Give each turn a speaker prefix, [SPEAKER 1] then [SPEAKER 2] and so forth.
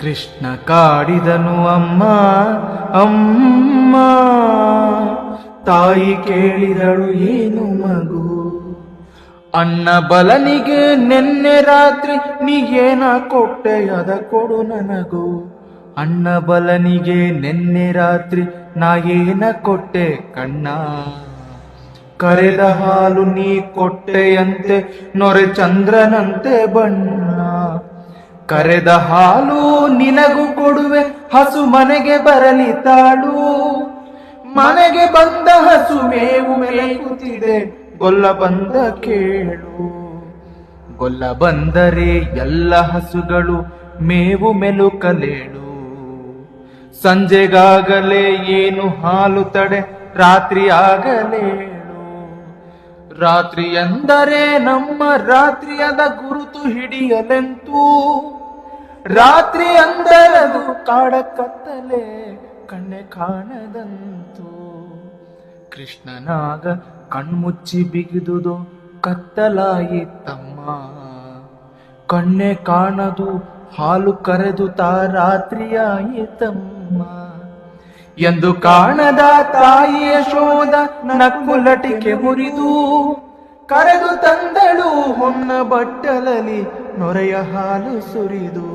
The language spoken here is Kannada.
[SPEAKER 1] ಕೃಷ್ಣ ಕಾಡಿದನು ಅಮ್ಮ ಅಮ್ಮ. ತಾಯಿ ಕೇಳಿದಳು, ಏನು ಮಗು? ಅಣ್ಣ ಬಲನಿಗೆ ನೆನ್ನೆ ರಾತ್ರಿ ನೀ ಏನ ಕೊಟ್ಟೆ? ಅದ ಕೊಡು ನನಗೂ. ಅಣ್ಣ ಬಲನಿಗೆ ನೆನ್ನೆ ರಾತ್ರಿ ನಾ ಏನ ಕೊಟ್ಟೆ ಕಣ್ಣ? ಕರೆದ ಹಾಲು ನೀ ಕೊಟ್ಟೆಯಂತೆ, ನೊರೆ ಚಂದ್ರನಂತೆ ಬಣ್ಣ. ಕರೆದ ಹಾಲು ನಿನಗೂ ಕೊಡುವೆ, ಹಸು ಮನೆಗೆ ಬರಲಿ ತಾಳು. ಮನೆಗೆ ಬಂದ ಹಸು ಮೇವು ಮೇಯುತ್ತಿದೆ ಗೊಲ್ಲ ಬಂದ ಕೇಳು. ಗೊಲ್ಲ ಬಂದರೆ ಎಲ್ಲ ಹಸುಗಳು ಮೇವು ಮೆಲುಕಲೇಳು ಸಂಜೆಗಾಗಲೇ ಏನು ಹಾಲು ತಡೆ, ರಾತ್ರಿ ಆಗಲೇಳು. ರಾತ್ರಿ ಎಂದರೆ ನಮ್ಮ ರಾತ್ರಿಯದ ಗುರುತು ಹಿಡಿಯಲೆಂತೂ. ರಾತ್ರಿ ಅಂದರದು ಕಾಡ ಕತ್ತಲೆ ಕಣ್ಣೆ ಕಾಣದಂತು. ಕೃಷ್ಣನಾಗ ಕಣ್ಮುಚ್ಚಿ ಬಿಗಿದುದು ಕತ್ತಲಾಯಿತಮ್ಮ ಕಣ್ಣೆ ಕಾಣದು ಹಾಲು ಕರೆದು ತಾ ರಾತ್ರಿಯಾಯಿತಮ್ಮ ಎಂದು ಕಾಣದ ತಾಯಿಯ ಶೋಧ ನಕ್ಕುಲಟಿಕೆ ಮುರಿದು ಕರೆದು ತಂದಳು ಹೊನ್ನ ಬಟ್ಟಲಲ್ಲಿ ನೊರೆಯ ಹಾಲು ಸುರಿದು.